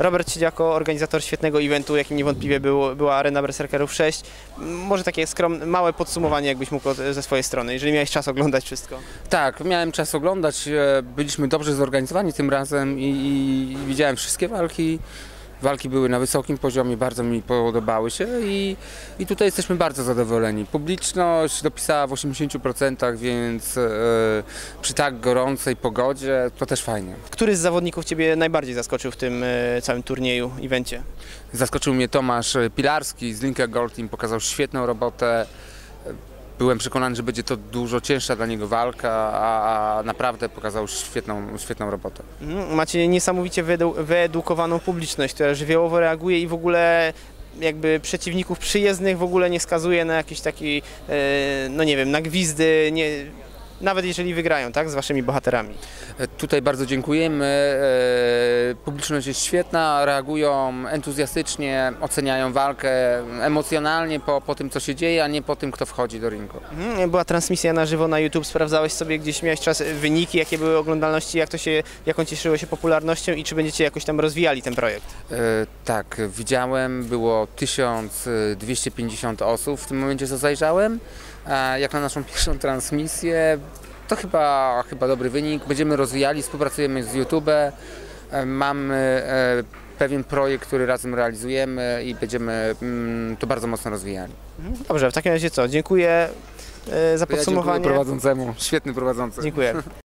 Robert siedzi jako organizator świetnego eventu, jakim niewątpliwie był, była Arena Berserkerów 6. M, Może takie skromne, małe podsumowanie, jakbyś mógł ze swojej strony, jeżeli miałeś czas oglądać wszystko. Tak, miałem czas oglądać, e, byliśmy dobrze zorganizowani tym razem i, i widziałem wszystkie walki. Walki były na wysokim poziomie, bardzo mi podobały się i, i tutaj jesteśmy bardzo zadowoleni. Publiczność dopisała w 80%, więc e, przy tak gorącej pogodzie to też fajnie. Który z zawodników Ciebie najbardziej zaskoczył w tym e, całym turnieju, evencie? Zaskoczył mnie Tomasz Pilarski z Linka Gold Team, pokazał świetną robotę. Byłem przekonany, że będzie to dużo cięższa dla niego walka, a, a naprawdę pokazał świetną, świetną robotę. Mhm, Macie niesamowicie wyedu- wyedukowaną publiczność, która żywiołowo reaguje i w ogóle jakby przeciwników przyjezdnych w ogóle nie skazuje na jakiś taki, e, no nie wiem, na gwizdy, nie, nawet jeżeli wygrają, tak, z waszymi bohaterami. E, Tutaj bardzo dziękujemy. E, Publiczność jest świetna, reagują entuzjastycznie, oceniają walkę emocjonalnie po, po tym, co się dzieje, a nie po tym, kto wchodzi do ringu. Mhm, Była transmisja na żywo na YouTube, sprawdzałeś sobie gdzieś, miałeś czas, e, wyniki, jakie były oglądalności, jak to się, jak on cieszyło się popularnością i czy będziecie jakoś tam rozwijali ten projekt? E, Tak, widziałem, było 1250 osób w tym momencie, co zajrzałem. A Jak na naszą pierwszą transmisję, to chyba, chyba dobry wynik. Będziemy rozwijali, współpracujemy z YouTube. E, Mamy e, pewien projekt, który razem realizujemy i będziemy mm, to bardzo mocno rozwijali. Dobrze, w takim razie co, dziękuję e, za To ja dziękuję podsumowanie. prowadzącemu, świetny prowadzący. Dziękuję.